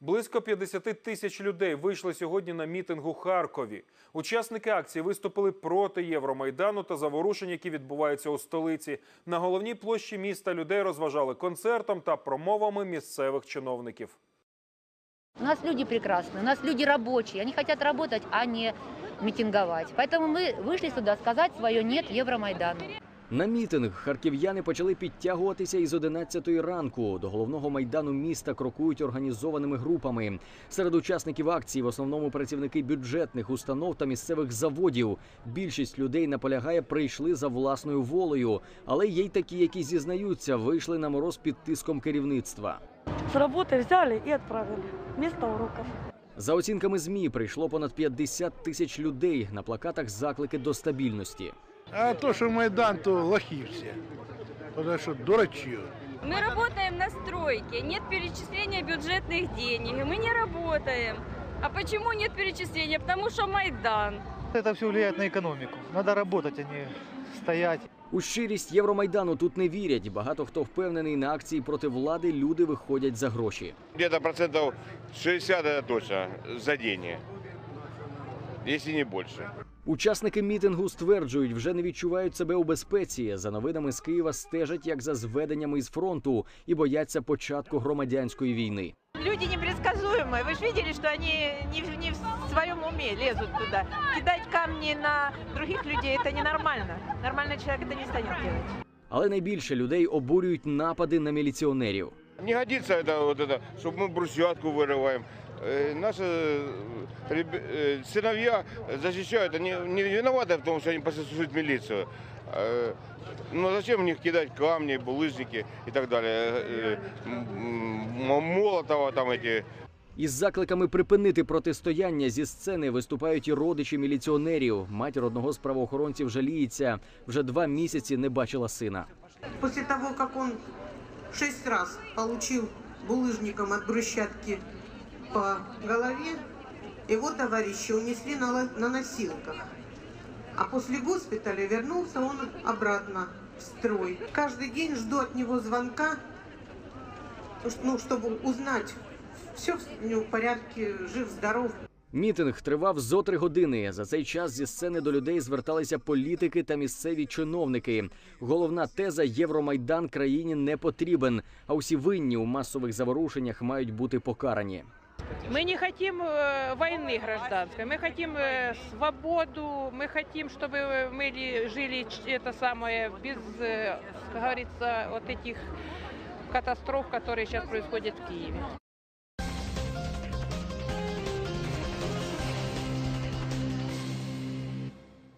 Близько 50 тисяч людей вийшли сьогодні на мітинг у Харкові. Учасники акції виступили проти Євромайдану та заворушень, які відбуваються у столиці. На головній площі міста людей розважали концертом та промовами місцевих чиновників. У нас люди прекрасные, у нас люди рабочие, они хотят работать, а не митинговать. Поэтому мы вышли сюда сказать свое «нет» Евромайдану. На мітинг харків'яни почали підтягуватися із 11 ранку. До головного майдану міста крокують організованими групами. Серед учасників акції в основному працівники бюджетних установ та місцевих заводів. Більшість людей наполягає, прийшли за власною волею, але є й такі, які зізнаються, вийшли на мороз під тиском керівництва. С работы взяли и отправили вместо уроков. За оцінками змі прийшло понад 50 тисяч людей. На плакатах заклики до стабільності. А то, что Майдан, то лохи все. Потому что дурачье. Мы работаем на стройке, нет перечисления бюджетных денег, и мы не работаем. А почему нет перечисления? Потому что Майдан. Это все влияет на экономику. Надо работать, а не стоять. У щирість Євромайдану тут не вірять. Багато хто впевнений, на акції проти влади люди виходять за гроші. Где-то процентов 60 это точно за деньги, если не больше. Учасники мітингу стверджують, вже не відчувають себе у безпеці. За новинами з Києва стежать як за зведеннями із фронту і бояться початку громадянської війни. Люди непредсказуемые. Вы же видели, что они не, в- не в своем уме лезут туда. Кидать камни на других людей – это ненормально. Нормальный человек это не станет делать. Але найбільше людей обурюють напади на міліціонерів. Не годится это вот это, чтобы мы брусчатку вырываем. Э, Наши э, ребя- э, сыновья защищают, они не виноваты в том, что они послушают милицию. Э, Но зачем в них кидать камни, булыжники и так далее? Э, м- м- Молотова там эти Із закликами припинити протистояння зі сцени виступають і родичі міліціонерів. Матір одного з правоохоронців жаліється. Вже два місяці не бачила сина. После того, как он шесть раз получил булыжником от брусчатки по голове, его товарищи унесли на, на носилках. А после госпиталя вернулся он обратно в строй. Каждый день жду от него звонка, ну, чтобы узнать, все в порядке, жив-здоров. Мітинг тривав зо три години. За цей час зі сцени до людей зверталися політики та місцеві чиновники. Головна теза Євромайдан країні не потрібен, а усі винні у масових заворушеннях мають бути покарані. Мы не хотим э, войны гражданской, мы хотим э, свободу, мы хотим, чтобы мы ли- жили это самое без, э, как говорится, вот этих катастроф, которые сейчас происходят в Киеве.